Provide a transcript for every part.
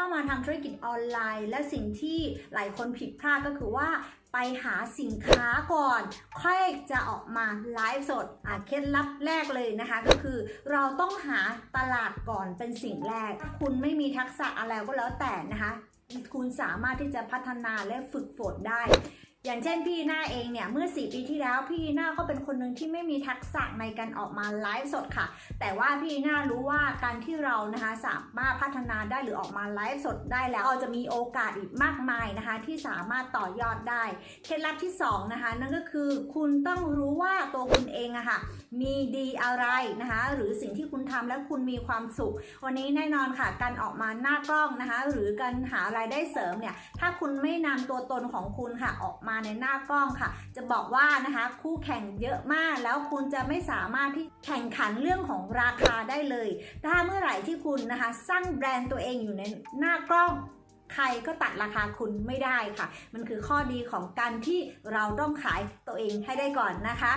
เข้ามาทำธุรกิจออนไลน์ และสิ่งที่หลายคนผิดพลาดก็คือว่าไปหาสินค้าก่อน ค่อยจะออกมาไลฟ์สดเคล็ดลับแรกเลยนะคะ ก็คือเราต้องหาตลาดก่อนเป็นสิ่งแรก ถ้าคุณไม่มีทักษะอะไรก็แล้วแต่นะคะ คุณสามารถที่จะพัฒนาและฝึกฝนได้ อย่างเช่นพี่หน้าเองเนี่ยเมื่อ 4 ปีที่แล้วพี่หน้าก็เป็นคนหนึ่งที่ไม่มีทักษะในการออกมาไลฟ์สดค่ะ แต่ว่าพี่หน้ารู้ว่าการที่เรานะคะสามารถพัฒนาได้หรือออกมาไลฟ์สดได้แล้วเราจะมีโอกาสอีกมากมายนะคะ ที่สามารถต่อยอดได้เคล็ดลับที่สองนะคะนั่นก็คือคุณต้องรู้ว่าตัวคุณเองอะค่ะมีดีอะไรนะคะหรือสิ่งที่คุณทำแล้วคุณมีความสุข วันนี้แน่นอนค่ะ การออกมาหน้ากล้องนะคะ หรือการหารายได้เสริมเนี่ยถ้าคุณไม่นำตัวตนของคุณค่ะออกมามาในหน้ากล้องค่ะ จะบอกว่านะคะคู่แข่งเยอะมาก แล้วคุณจะไม่สามารถที่แข่งขันเรื่องของราคาได้เลย ถ้าเมื่อไหร่ที่คุณนะคะสร้างแบรนด์ตัวเองอยู่ในหน้ากล้องใครก็ตัดราคาคุณไม่ได้ค่ะ มันคือข้อดีของการที่เราต้องขายตัวเองให้ได้ก่อนนะคะ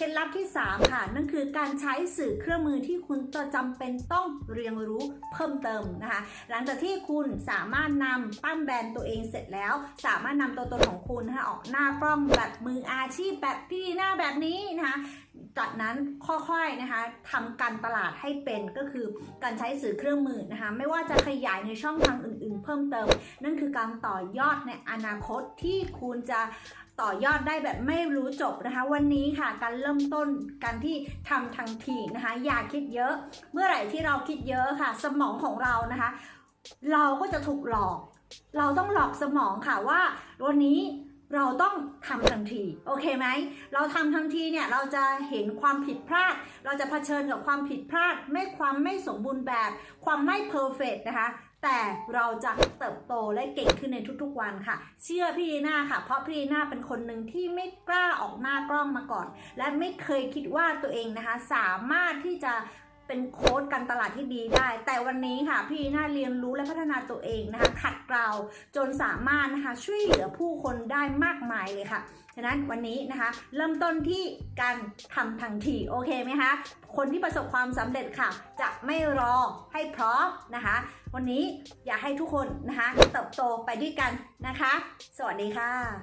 เคล็ดลับที่ 3 ค่ะ นั่นคือการใช้สื่อเครื่องมือที่คุณจะจำเป็นต้องเรียนรู้เพิ่มเติมนะคะ หลังจากที่คุณสามารถนำปั้นแบรนด์ตัวเองเสร็จแล้ว สามารถนำตัวตนของคุณนะคะออกหน้ากล้องแบบมืออาชีพแบบพี่หน้าแบบนี้นะคะจากนั้นค่อยๆนะคะทำการตลาดให้เป็นก็คือการใช้สื่อเครื่องมือนะคะไม่ว่าจะขยายในช่องทางอื่น ๆ เพิ่มเติม นั่นคือการต่อยอดในอนาคตที่คุณจะ ต่อยอดได้แบบไม่รู้จบนะคะ วันนี้ค่ะการเริ่มต้นการที่ทำทังทีนะคะ อย่าคิดเยอะ เมื่อไหร่ที่เราคิดเยอะค่ะ สมองของเรานะคะ เราก็จะถูกหลอก เราต้องหลอกสมองค่ะว่าวันนี้เราต้องทำทันที โอเคไหม เราทำทันทีเนี่ย เราจะเห็นความผิดพลาด เราจะเผชิญกับความผิดพลาด ไม่ความไม่สมบูรณ์แบบ ความไม่เพอร์เฟกนะคะ แต่เราจะเติบโตและเก่งขึ้นในทุกๆวันค่ะ เชื่อพี่ลีน่าค่ะ เพราะพี่ลีน่าเป็นคนหนึ่งที่ไม่กล้าออกหน้ากล้องมาก่อน และไม่เคยคิดว่าตัวเองนะคะ สามารถที่จะ เป็นโค้ดการตลาดที่ดีได้ แต่วันนี้ค่ะพี่น่าเรียนรู้และพัฒนาตัวเองนะคะขัดเกลาจนสามารถนะคะช่วยเหลือผู้คนได้มากมายเลยค่ะฉะนั้นวันนี้นะคะ เริ่มต้นที่การทำทังทีโอเคไหมคะคนที่ประสบความสำเร็จค่ะ จะไม่รอให้พร้อมนะคะ วันนี้อยากให้ทุกคนนะคะเติบโตไปด้วยกันนะคะ สวัสดีค่ะ